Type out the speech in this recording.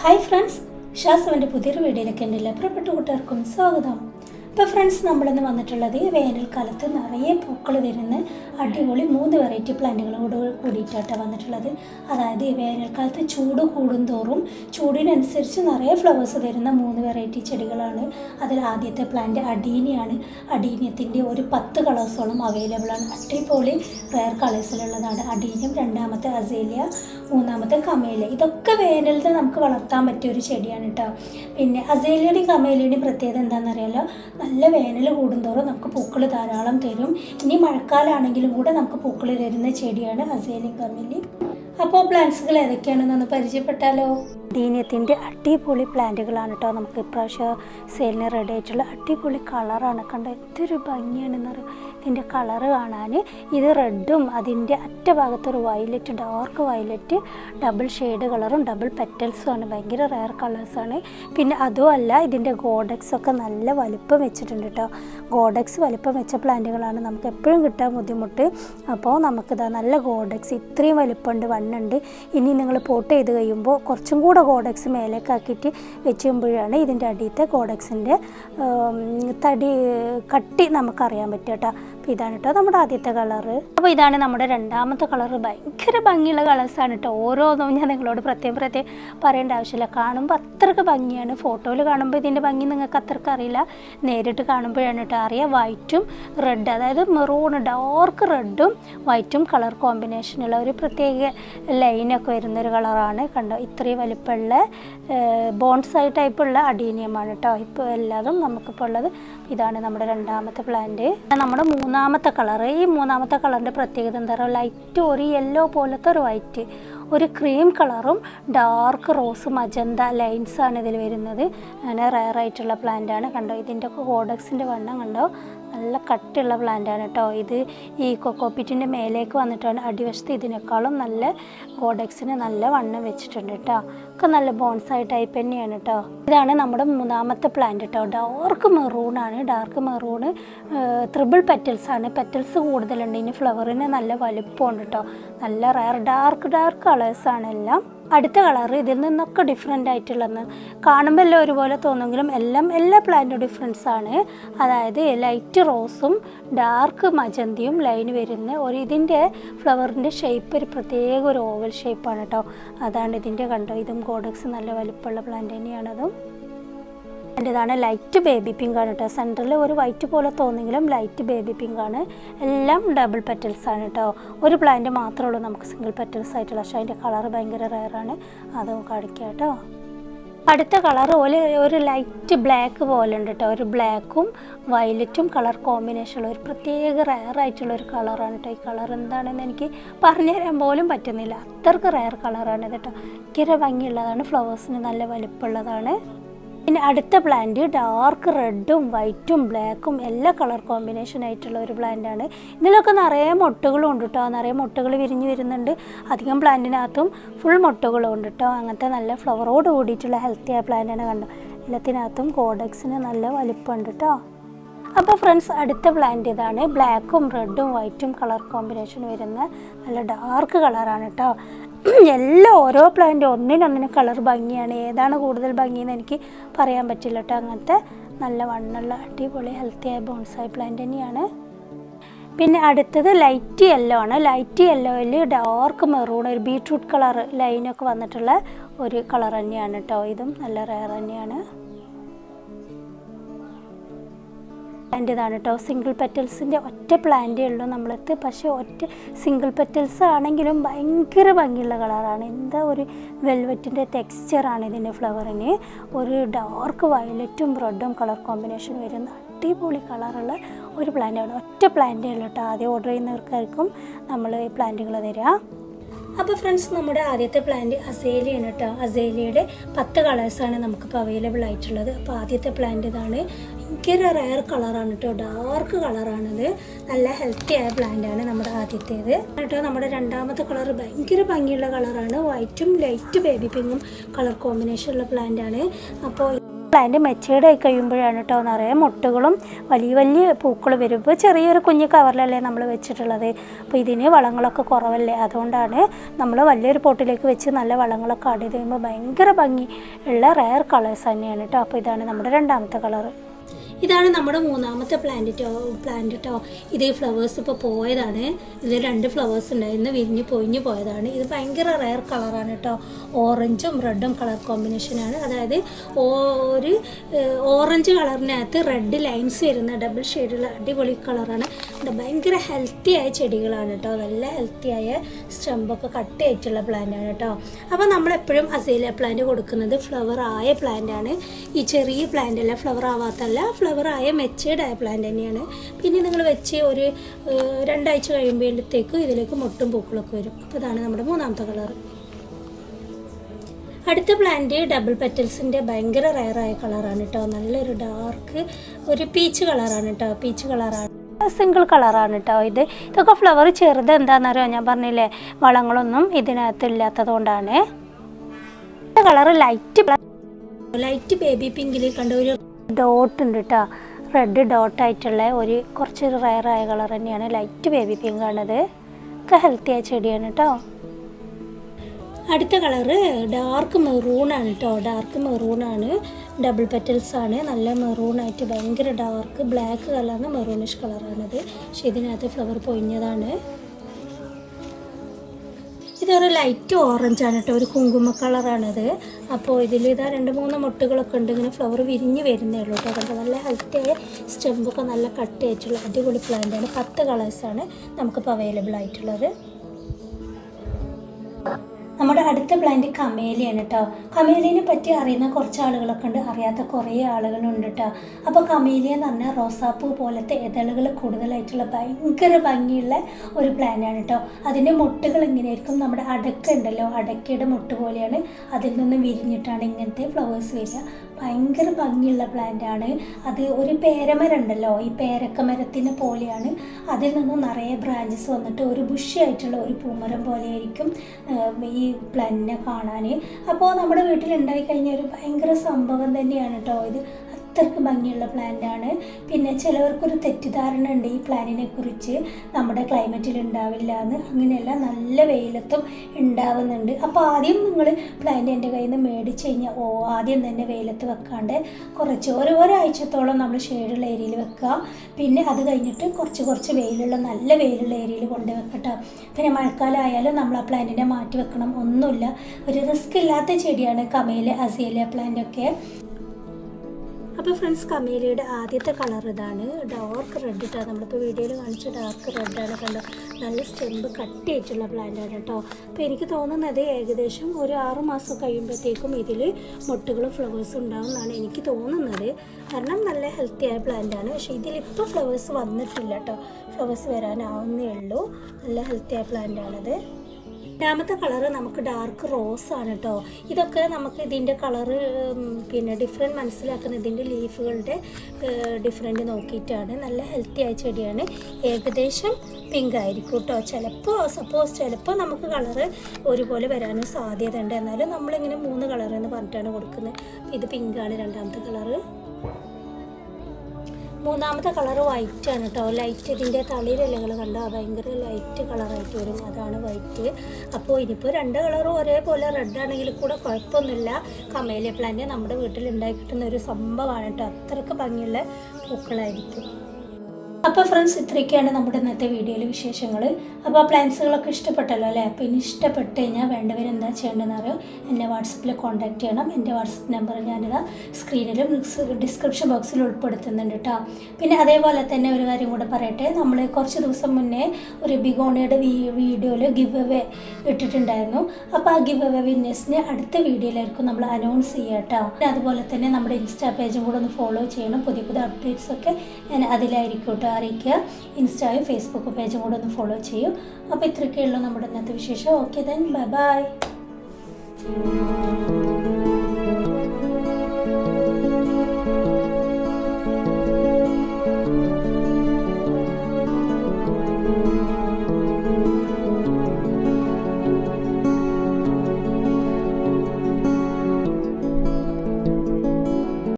Hi friends ഷാസുവിന്റെ പുതിയൊരു വീഡിയോയിലേക്ക് എന്റെ എല്ലാ പ്രിയപ്പെട്ട കൂട്ടുകാർക്കും സ്വാഗതം. ഇപ്പോൾ ഫ്രണ്ട്സ് നമ്മളിന്ന് വന്നിട്ടുള്ളത് വേനൽക്കാലത്ത് നിറയെ പൂക്കൾ വരുന്ന അടിപൊളി മൂന്ന് വെറൈറ്റി പ്ലാന്റുകളോട് കൂടിയിട്ടാണ് വന്നിട്ടുള്ളത്. അതായത് ഈ വേനൽക്കാലത്ത് ചൂട് കൂടുന്തോറും ചൂടിനനുസരിച്ച് നിറയെ ഫ്ലവേഴ്സ് വരുന്ന മൂന്ന് വെറൈറ്റി ചെടികളാണ്. അതിൽ ആദ്യത്തെ പ്ലാന്റ് അഡീനിയാണ് അഡീനിയത്തിന്റെ ഒരു പത്ത് കളേഴ്സോളം അവൈലബിൾ ആണ്. അടിപൊളി റയർ കളേഴ്സിലുള്ളതാണ് അഡീനിയം രണ്ടാമത്തെ അസേലിയ മൂന്നാമത്തെ കമേല. ഇതൊക്കെ വേനലിൽ നമുക്ക് വളർത്താൻ പറ്റിയ ഒരു ചെടിയാണ് കേട്ടോ പിന്നെ അസേലിയുടെയും കമേലയുടെയും പ്രത്യേകത എന്താണെന്നറിയാലോ നല്ല വേനൽ കൂടുന്തോറും നമുക്ക് പൂക്കൾ ധാരാളം തരും. ഇനി മഴക്കാലമാണെങ്കിലും കൂടെ നമുക്ക് പൂക്കൾ തരുന്ന ചെടിയാണ് അസേലിയും കമേലിയും അപ്പോൾ പ്ലാന്റ്സുകൾ ഏതൊക്കെയാണെന്നൊന്ന് പരിചയപ്പെട്ടാലോ? ദീന്യത്തിന്റെ അടിപൊളി പ്ലാന്റുകളാണ് കേട്ടോ നമുക്ക് ഇപ്രാവശ്യം സെയിലിന് റെഡി ആയിട്ടുള്ള അടിപൊളി കളറാണ് കണ്ട എന്തൊരു ഭംഗിയാണെന്ന് അറിയാം? ഇതിന്റെ കളറ് കാണാൻ ഇത് റെഡും അതിന്റെ അറ്റ ഭാഗത്തൊരു violet dark violet double shade കളറും ഡബിൾ പെറ്റൽസും ആണ്. ഭയങ്കര റയർ കളേഴ്സാണ് പിന്നെ അതുമല്ല ഇതിന്റെ ഗോഡക്സ് ഒക്കെ നല്ല വലിപ്പം വെച്ചിട്ടുണ്ട് കേട്ടോ ഗോഡക്സ് വലിപ്പം വെച്ച പ്ലാന്റുകളാണ് നമുക്ക് എപ്പോഴും കിട്ടാൻ ബുദ്ധിമുട്ട്. അപ്പോൾ നമുക്കിതാ നല്ല ഗോഡക്സ് ഇത്രയും വലിപ്പമുണ്ട്. വണ്ണുണ്ട് ഇനി നിങ്ങൾ പോട്ട് ചെയ്ത് കഴിയുമ്പോൾ കുറച്ചും കൂടെ കോഡക്സ് മേലേക്കാക്കിയിട്ട് വെച്ചുമ്പോഴാണ് ഇതിന്റെ അടിയത്തെ കോഡക്സിന്റെ തടി കട്ടി നമുക്കറിയാൻ പറ്റും കേട്ടോ. ഇതാണ് കേട്ടോ നമ്മുടെ ആദ്യത്തെ കളറ് അപ്പോൾ ഇതാണ് നമ്മുടെ രണ്ടാമത്തെ കളറ് ഭയങ്കര ഭംഗിയുള്ള കളേഴ്സാണ് കേട്ടോ ഓരോന്നും ഞാൻ നിങ്ങളോട് പ്രത്യേകം പ്രത്യേകം പറയേണ്ട ആവശ്യമില്ല. കാണുമ്പോൾ അത്രയ്ക്ക് ഭംഗിയാണ്. ഫോട്ടോയിൽ കാണുമ്പോൾ ഇതിന്റെ ഭംഗി നിങ്ങൾക്ക് അത്രയ്ക്ക് അറിയില്ല. നേരിട്ട് കാണുമ്പോഴാണ് കേട്ടോ അറിയാം. വൈറ്റും റെഡ് അതായത് മെറൂൺ ഡാർക്ക് റെഡും വൈറ്റും കളർ കോമ്പിനേഷനുള്ള ഒരു പ്രത്യേക ലൈനൊക്കെ വരുന്നൊരു കളറാണ് കണ്ടോ? ഇത്രയും വലിപ്പമുള്ള ബോൺസായി ടൈപ്പുള്ള അഡീനിയമാണ് കേട്ടോ ഇപ്പോൾ എല്ലാതും നമുക്കിപ്പോൾ ഉള്ളത്. ഇതാണ് നമ്മുടെ രണ്ടാമത്തെ പ്ലാന്റ് നമ്മുടെ മൂന്നാമത്തെ കളറ് ഈ മൂന്നാമത്തെ കളറിന്റെ പ്രത്യേകത എന്താ പറയുക ലൈറ്റ് ഒരു യെല്ലോ പോലത്തെ ഒരു വൈറ്റ് ഒരു ക്രീം കളറും ഡാർക്ക് റോസ് മജന്ത ലൈൻസാണ് ഇതിൽ വരുന്നത്. അങ്ങനെ റയറായിട്ടുള്ള പ്ലാന്റാണ് കണ്ടോ? ഇതിന്റെ ഒക്കെ കോഡക്സിന്റെ വണ്ണം കണ്ടോ? നല്ല കട്ടിയുള്ള പ്ലാന്റാണ് കേട്ടോ ഇത് ഈ കൊക്കോപ്പിറ്റിന്റെ മേലേക്ക് വന്നിട്ടാണ് അടിവശത്ത് ഇതിനേക്കാളും നല്ല കോഡക്സിന് നല്ല വണ്ണം വെച്ചിട്ടുണ്ട് കേട്ടോ ഒക്കെ നല്ല ബോൺസായി ടൈപ്പ് തന്നെയാണ് കേട്ടോ ഇതാണ് നമ്മുടെ മൂന്നാമത്തെ പ്ലാന്റ് കേട്ടോ ഡാർക്ക് മെറൂണാണ് ഡാർക്ക് മെറൂണ് ത്രിബിൾ പെറ്റൽസ് ആണ്. പെറ്റൽസ് കൂടുതലുണ്ട്. ഇനി ഫ്ലവറിന് നല്ല വലുപ്പമുണ്ട് കേട്ടോ നല്ല റയർ ഡാർക്ക് ഡാർക്ക് കളേഴ്സാണ് എല്ലാം. അടുത്ത കളർ ഇതിൽ നിന്നൊക്കെ ഡിഫറെന്റ് ആയിട്ടുള്ളതെന്ന് കാണുമ്പോൾ എല്ലാം ഒരുപോലെ തോന്നുമെങ്കിലും എല്ലാം എല്ലാ പ്ലാന്റും ഡിഫറൻസ് ആണ്. അതായത് ലൈറ്റ് റോസും ഡാർക്ക് മജന്തിയും ലൈൻ വരുന്ന ഒരു ഇതിന്റെ ഫ്ലവറിന്റെ ഷേപ്പ് ഒരു പ്രത്യേക ഒരു ഓവൽ ഷേപ്പാണ് കേട്ടോ അതാണ് ഇതിന്റെ കണ്ടോ? ഇതും കോഡക്സ് നല്ല വലിപ്പമുള്ള പ്ലാന്റ് തന്നെയാണതും എന്റെതാണ് ലൈറ്റ് ബേബി പിങ്ക് ആണ് കേട്ടോ. സെന്ററിൽ ഒരു വൈറ്റ് പോലെ തോന്നെങ്കിലും ലൈറ്റ് ബേബി പിങ്ക് ആണ്. എല്ലാം ഡബിൾ പെറ്റൽസ് ആണ് കേട്ടോ. ഒരു പ്ലാന്റ് മാത്രമേ ഉള്ളൂ നമുക്ക് സിംഗിൾ പെറ്റൽസ് ആയിട്ടുള്ള. പക്ഷേ അതിന്റെ കളർ ഭയങ്കര റയറാണ് അതും കാണിക്കാം കേട്ടോ. അടുത്ത കളർ പോലെ ഒരു ലൈറ്റ് ബ്ലാക്ക് പോലെ ഉണ്ട് കേട്ടോ. ഒരു ബ്ലാക്കും വയലറ്റും കളർ കോമ്പിനേഷനുള്ള ഒരു പ്രത്യേക റയർ ആയിട്ടുള്ള ഒരു കളറാണ് കേട്ടോ. ഈ കളർ എന്താണെന്ന് എനിക്ക് പറഞ്ഞു തരാൻ പോലും പറ്റുന്നില്ല. അത്രയ്ക്ക് റയർ കളറാണ് ഇത് കേട്ടോ. ഭയങ്കര ഭംഗിയുള്ളതാണ്. ഫ്ലവേഴ്സിന് നല്ല വലിപ്പമുള്ളതാണ്. പിന്നെ അടുത്ത പ്ലാന്റ് ഡാർക്ക് റെഡും വൈറ്റും ബ്ലാക്കും എല്ലാ കളർ കോമ്പിനേഷൻ ആയിട്ടുള്ള ഒരു പ്ലാന്റാണ് ഇതിലൊക്കെ നിറയെ മുട്ടകളും ഉണ്ട് കേട്ടോ നിറയെ മുട്ടകൾ വിരിഞ്ഞ് വരുന്നുണ്ട്. അധികം പ്ലാന്റിനകത്തും ഫുൾ മുട്ടകളും ഉണ്ട് കേട്ടോ അങ്ങനത്തെ നല്ല ഫ്ലവറോട് കൂടിയിട്ടുള്ള ഹെൽത്തി ആയ പ്ലാന്റാണ് കണ്ടത് എല്ലാത്തിനകത്തും കോഡക്സിന് നല്ല വലിപ്പമുണ്ട് കേട്ടോ അപ്പോൾ ഫ്രണ്ട്സ് അടുത്ത പ്ലാന്റ് ഇതാണ് ബ്ലാക്കും റെഡും വൈറ്റും കളർ കോമ്പിനേഷൻ വരുന്ന നല്ല ഡാർക്ക് കളറാണ് കേട്ടോ എല്ലാം ഓരോ പ്ലാന്റ് ഒന്നിനൊന്നിന് കളർ ഭംഗിയാണ്. ഏതാണ് കൂടുതൽ ഭംഗിയെന്ന് എനിക്ക് പറയാൻ പറ്റില്ല കേട്ടോ. അങ്ങനത്തെ നല്ല വണ്ണുള്ള അടിപൊളി ഹെൽത്തി ആയ ബോൺസായി പ്ലാന്റ് തന്നെയാണ്. പിന്നെ അടുത്തത് ലൈറ്റ് യെല്ലോ ആണ്. ലൈറ്റ് യെല്ലോയിൽ ഡാർക്ക് മെറൂൺ ഒരു ബീട്രൂട്ട് കളർ ലൈനൊക്കെ വന്നിട്ടുള്ള ഒരു കളർ തന്നെയാണ് കേട്ടോ. ഇതും നല്ല റയർ തന്നെയാണ്. പ്ലാന്റ് ഇതാണ് കേട്ടോ സിംഗിൾ പെറ്റൽസിന്റെ ഒറ്റ പ്ലാന്റേ ഉള്ളൂ നമ്മളെത്ത്. പക്ഷേ ഒറ്റ സിംഗിൾ പെറ്റൽസ് ആണെങ്കിലും ഭയങ്കര ഭംഗിയുള്ള കളറാണ്. എന്താ ഒരു വെൽവെറ്റിന്റെ ടെക്സ്ചറാണ് ഇതിന്റെ ഫ്ലവറിന്. ഒരു ഡാർക്ക് വയലറ്റും റെഡും കളർ കോമ്പിനേഷൻ വരുന്ന അടിപൊളി കളറുള്ള ഒരു പ്ലാന്റാണ്. ഒറ്റ പ്ലാന്റേ ഉള്ളൂ കേട്ടോ ആദ്യം ഓർഡർ ചെയ്യുന്നവർക്കായിരിക്കും നമ്മൾ ഈ പ്ലാന്റുകൾ തരിക അപ്പോൾ ഫ്രണ്ട്സ് നമ്മുടെ ആദ്യത്തെ പ്ലാന്റ് അസേലിയാണ് കേട്ടോ അസേലിയുടെ പത്ത് കളേഴ്സാണ് നമുക്കിപ്പോൾ അവൈലബിൾ ആയിട്ടുള്ളത്. അപ്പോൾ ആദ്യത്തെ പ്ലാന്റ് ഇതാണ് ഭയങ്കര റയർ കളറാണ് കേട്ടോ ഡാർക്ക് കളറാണിത് നല്ല ഹെൽത്തി ആയ പ്ലാന്റ് ആണ് നമ്മുടെ ആദ്യത്തേത്. കേട്ടോ നമ്മുടെ രണ്ടാമത്തെ കളർ ഭയങ്കര ഭംഗിയുള്ള കളറാണ് വൈറ്റും ലൈറ്റ് ബേബി പിങ്കും കളർ കോമ്പിനേഷൻ ഉള്ള പ്ലാന്റ് ആണ്. അപ്പോൾ പ്ലാന്റ് മെച്ചേർഡ് ആയി കഴിയുമ്പോഴാണ് കേട്ടോ നിറയെ മുട്ടുകളും വലിയ വലിയ പൂക്കൾ വരുമ്പോൾ ചെറിയൊരു കുഞ്ഞു കവറിലല്ലേ നമ്മൾ വെച്ചിട്ടുള്ളത്. അപ്പോൾ ഇതിന് വളങ്ങളൊക്കെ കുറവല്ലേ? അതുകൊണ്ടാണ് നമ്മൾ വലിയൊരു പോട്ടിലേക്ക് വെച്ച് നല്ല വളങ്ങളൊക്കെ ആഡ് ചെയ്ത് കഴിയുമ്പോൾ ഭയങ്കര ഭംഗി ഉള്ള റയർ കളേഴ്സ് തന്നെയാണ് കേട്ടോ അപ്പോൾ ഇതാണ് നമ്മുടെ രണ്ടാമത്തെ കളറ് ഇതാണ് നമ്മുടെ മൂന്നാമത്തെ പ്ലാന്റ് ട്ടോ ഇത് ഈ ഫ്ലവേഴ്സ് ഇപ്പോൾ പോയതാണ്. ഇതിൽ രണ്ട് ഫ്ലവേഴ്സ് ഉണ്ടായിരുന്നു വിരിഞ്ഞ് പൊഴിഞ്ഞ് പോയതാണ്. ഇത് ഭയങ്കര റയർ കളറാണ് കേട്ടോ ഓറഞ്ചും റെഡും കളർ കോമ്പിനേഷനാണ് അതായത് ഒരു ഓറഞ്ച് കളറിനകത്ത് റെഡ് ലൈൻസ് വരുന്ന ഡബിൾ ഷെയ്ഡുള്ള അടിപൊളി കളറാണ് ഭയങ്കര ഹെൽത്തി ആയ ചെടികളാണ് കേട്ടോ നല്ല ഹെൽത്തി ആയ സ്റ്റമ്പൊക്കെ കട്ട് ആയിട്ടുള്ള പ്ലാന്റ് ആണ് കേട്ടോ അപ്പോൾ നമ്മളെപ്പോഴും അസീല പ്ലാന്റ് കൊടുക്കുന്നത് ഫ്ലവർ ആയ പ്ലാന്റ് ആണ്. ഈ ചെറിയ പ്ലാന്റ് അല്ല ഫ്ലവർ ആവാത്തല്ല ഫ്ലവർ ആയ മെച്ചേഡ് ആയ പ്ലാന്റ് തന്നെയാണ്. പിന്നെ നിങ്ങൾ വെച്ച് ഒരു രണ്ടാഴ്ച കഴിയുമ്പോഴത്തേക്കും ഇതിലേക്ക് മുട്ടും പൂക്കളൊക്കെ വരും. അപ്പോൾ ഇതാണ് നമ്മുടെ മൂന്നാമത്തെ കളർ അടുത്ത പ്ലാന്റ് ഡബിൾ പെറ്റൽസിന്റെ ഭയങ്കര റയറായ കളറാണ് കേട്ടോ നല്ലൊരു ഡാർക്ക് ഒരു പീച്ച് കളറാണ് കേട്ടോ പീച്ച് കളറാണ് സിംഗിൾ കളറാണ് കേട്ടോ ഇത്. ഇതൊക്കെ ഫ്ലവർ ചെറുത് എന്താണെന്നറിയോ ഞാൻ പറഞ്ഞില്ലേ വളങ്ങളൊന്നും ഇതിനകത്ത് ഇല്ലാത്തത് കൊണ്ടാണ്. കളർ ലൈറ്റ് ലൈറ്റ് ബേബി പിങ്കിൽ കണ്ട ഒരു ഡോട്ട് ഉണ്ട് കേട്ടോ റെഡ് ഡോട്ടായിട്ടുള്ള ഒരു കുറച്ച് റയറായ കളർ തന്നെയാണ്. ലൈറ്റ് ബേബി പിങ്ക് ആണത്. ഒക്കെ ഹെൽത്തിയായ ചെടിയാണ് കേട്ടോ അടുത്ത കളറ് ഡാർക്ക് മെറൂൺ ആണ് കേട്ടോ ഡാർക്ക് മെറൂൺ ആണ്. ഡബിൾ പെറ്റൽസ് ആണ്. നല്ല മെറൂൺ ആയിട്ട് ഭയങ്കര ഡാർക്ക് ബ്ലാക്ക് കളറാണ് മെറൂണിഷ് കളറാണത് പക്ഷേ ഇതിനകത്ത് ഫ്ലവർ ഇതൊരു ലൈറ്റ് ഓറഞ്ച് ആണ് കേട്ടോ. ഒരു കുങ്കുമ കളറാണത്. അപ്പോൾ ഇതിൽ ഇതാ രണ്ട് മൂന്ന് മുട്ടുകളൊക്കെ ഉണ്ട്. ഇങ്ങനെ ഫ്ലവർ വിരിഞ്ഞ് വരുന്നേ ഉള്ളൂ കേട്ടോ. കണ്ടോ നല്ല ഹെൽത്തി ആയ സ്റ്റെമ്പൊക്കെ നല്ല കട്ട് ആയിട്ടുള്ള അടിപൊളി പ്ലാന്റ് ആണ്. പത്ത് കളേഴ്സാണ് നമുക്കിപ്പോൾ അവൈലബിൾ ആയിട്ടുള്ളത്. നമ്മുടെ അടുത്ത പ്ലാന്റ് കമേലിയാണ് കേട്ടോ കമേലിനെ പറ്റി അറിയുന്ന കുറച്ച് ആളുകളൊക്കെ ഉണ്ട്. അറിയാത്ത കുറേ ആളുകളുണ്ട് കേട്ടോ അപ്പോൾ കമേലിയ എന്ന് പറഞ്ഞാൽ റോസാപ്പൂ പോലത്തെ ഇതളുകൾ കൂടുതലായിട്ടുള്ള ഭയങ്കര ഭംഗിയുള്ള ഒരു പ്ലാന്റാണ് കേട്ടോ അതിന്റെ മുട്ടുകൾ എങ്ങനെയായിരിക്കും നമ്മുടെ അടക്ക ഉണ്ടല്ലോ. അടക്കയുടെ മുട്ട് പോലെയാണ് അതിൽ നിന്ന് വിരിഞ്ഞിട്ടാണ് ഇങ്ങനത്തെ ഫ്ലവേഴ്സ് വരിക. ഭയങ്കര ഭംഗിയുള്ള പ്ലാന്റ് ആണ്. അത് ഒരു പേരമരം ഉണ്ടല്ലോ ഈ പേരക്ക മരത്തിനെ പോലെയാണ്. അതിൽ നിന്ന് നിറയെ ബ്രാഞ്ചസ് വന്നിട്ട് ഒരു ബുഷി ആയിട്ടുള്ള ഒരു പൂമരം പോലെയായിരിക്കും ഈ പ്ലാന്റിനെ കാണാൻ. അപ്പോൾ നമ്മുടെ വീട്ടിൽ ഉണ്ടായി കഴിഞ്ഞ ഒരു ഭയങ്കര സംഭവം തന്നെയാണ് കേട്ടോ ഇത് അത്രയ്ക്ക് ഭംഗിയുള്ള പ്ലാന്റ് ആണ്. പിന്നെ ചിലവർക്കൊരു തെറ്റിദ്ധാരണ ഉണ്ട് ഈ പ്ലാന്റിനെ കുറിച്ച്. നമ്മുടെ ക്ലൈമറ്റിൽ ഉണ്ടാവില്ല എന്ന്. അങ്ങനെയല്ല നല്ല വെയിലത്തും ഉണ്ടാവുന്നുണ്ട്. അപ്പോൾ ആദ്യം നിങ്ങൾ പ്ലാന്റ് എന്റെ കയ്യിൽ നിന്ന് മേടിച്ച് കഴിഞ്ഞാൽ ഓ ആദ്യം തന്നെ വെയിലത്ത് വെക്കാണ്ട് കുറച്ച് ഓരോരാഴ്ചത്തോളം നമ്മൾ ഷെയ്ഡുള്ള ഏരിയയിൽ വെക്കുക. പിന്നെ അത് കഴിഞ്ഞിട്ട് കുറച്ച് കുറച്ച് വെയിലുള്ള നല്ല വെയിലുള്ള ഏരിയയിൽ കൊണ്ട് വെക്കട്ടോ പിന്നെ മഴക്കാലം ആയാലും നമ്മൾ ആ പ്ലാന്റിനെ മാറ്റി വെക്കണം. ഒന്നുമില്ല. ഒരു റിസ്ക് ഇല്ലാത്ത ചെടിയാണ് കമേല അസേലിയ പ്ലാന്റ് ഒക്കെ. അപ്പോൾ ഫ്രണ്ട്സ് കമേലിയുടെ ആദ്യത്തെ കളർ ഇതാണ്. ഡാർക്ക് റെഡ് ഇട്ടാണ് നമ്മളിപ്പോൾ വീഡിയോയിൽ കാണിച്ച ഡാർക്ക് റെഡാണ് കണ്ടോ? നല്ല സ്റ്റെമ്പ് കട്ടിയായിട്ടുള്ള പ്ലാന്റാണ് കേട്ടോ. അപ്പോൾ എനിക്ക് തോന്നുന്നത് ഏകദേശം ഒരു ആറ് മാസം കഴിയുമ്പോഴത്തേക്കും ഇതിൽ മുട്ടുകളും ഫ്ലവേഴ്സും ഉണ്ടാവും എന്നാണ് എനിക്ക് തോന്നുന്നത്. കാരണം നല്ല ഹെൽത്തി ആയ പ്ലാന്റാണ് പക്ഷേ ഇതിലിപ്പോൾ ഫ്ലവേഴ്സ് വന്നിട്ടില്ല കേട്ടോ. ഫ്ലവേഴ്സ് വരാനാവുന്നേ ഉള്ളൂ. നല്ല ഹെൽത്തി ആയ പ്ലാന്റാണത് രണ്ടാമത്തെ കളറ് നമുക്ക് ഡാർക്ക് റോസ് ആണ് കേട്ടോ ഇതൊക്കെ നമുക്ക് ഇതിന്റെ കളറ് പിന്നെ ഡിഫറെന്റ് മനസ്സിലാക്കുന്ന ഇതിന്റെ ലീഫുകളുടെ ഡിഫറെന്റ് നോക്കിയിട്ടാണ്. നല്ല ഹെൽത്തി ആയ ചെടിയാണ്. ഏകദേശം പിങ്ക് ആയിരിക്കും കേട്ടോ ചിലപ്പോൾ സപ്പോസ് ചിലപ്പോൾ നമുക്ക് കളറ് ഒരുപോലെ വരാനും സാധ്യത ഉണ്ട് എന്നാലും നമ്മളിങ്ങനെ മൂന്ന് കളർ എന്ന് പറഞ്ഞിട്ടാണ് കൊടുക്കുന്നത്. ഇത് പിങ്കാണ് രണ്ടാമത്തെ കളറ്. മൂന്നാമത്തെ കളർ വൈറ്റ് ആണ് കേട്ടോ. ലൈറ്റ് ഇതിന്റെ തളിരിലകൾ കണ്ടോ? ഭയങ്കര ലൈറ്റ് കളറായിട്ട് വരും. അതാണ് വൈറ്റ് അപ്പോൾ ഇനിയിപ്പോൾ രണ്ട് കളറും ഒരേപോലെ റെഡ് ആണെങ്കിൽ കൂടെ കുഴപ്പമൊന്നുമില്ല. കമേലിയ പ്ലാന്റ് നമ്മുടെ വീട്ടിൽ ഉണ്ടാക്കി കിട്ടുന്ന ഒരു സംഭവമാണ് കേട്ടോ. അത്രയ്ക്ക് ഭംഗിയുള്ള പൂക്കളായിരിക്കും. അപ്പോൾ ഫ്രണ്ട്സ് ഇത്രയൊക്കെയാണ് നമ്മുടെ ഇന്നത്തെ വീഡിയോയിലെ വിശേഷങ്ങൾ അപ്പോൾ ആ പ്ലാൻസുകളൊക്കെ ഇഷ്ടപ്പെട്ടല്ലോ അല്ലേ? അപ്പോൾ ഇനി ഇഷ്ടപ്പെട്ട് കഴിഞ്ഞാൽ വേണ്ടവർ എന്താ ചെയ്യേണ്ടതെന്ന് അറിയോ? എന്നെ വാട്സപ്പിൽ കോൺടാക്ട് ചെയ്യണം. എന്റെ വാട്സപ്പ് നമ്പർ ഞാനിതാ സ്ക്രീനിലും ഡിസ്ക്രിപ്ഷൻ ബോക്സിൽ ഉൾപ്പെടുത്തുന്നുണ്ട് കേട്ടോ പിന്നെ അതേപോലെ തന്നെ ഒരു കാര്യം കൂടെ പറയട്ടെ. നമ്മൾ കുറച്ച് ദിവസം മുന്നേ ഒരു ബിഗോണിയുടെ വീഡിയോയിൽ ഗിവ് അവേ ഇട്ടിട്ടുണ്ടായിരുന്നു. അപ്പോൾ ആ ഗിവ് അവേ വിന്നേഴ്സിനെ അടുത്ത വീഡിയോയിലായിരിക്കും നമ്മൾ അനൗൺസ് ചെയ്യുക കേട്ടോ അതുപോലെ തന്നെ നമ്മുടെ ഇൻസ്റ്റാ പേജും കൂടെ ഒന്ന് ഫോളോ ചെയ്യണം. പുതിയ പുതിയ അപ്ഡേറ്റ്സ് ഒക്കെ ഞാൻ അതിലായിരിക്കും കേട്ടോ അറിയിക്കുക. ഇൻസ്റ്റായും ഫേസ്ബുക്ക് പേജും കൂടെ ഒന്ന് ഫോളോ ചെയ്യും. അപ്പോൾ ഇത്രയൊക്കെയുള്ളൂ നമ്മുടെ ഇന്നത്തെ വിശേഷം. Okay then bye bye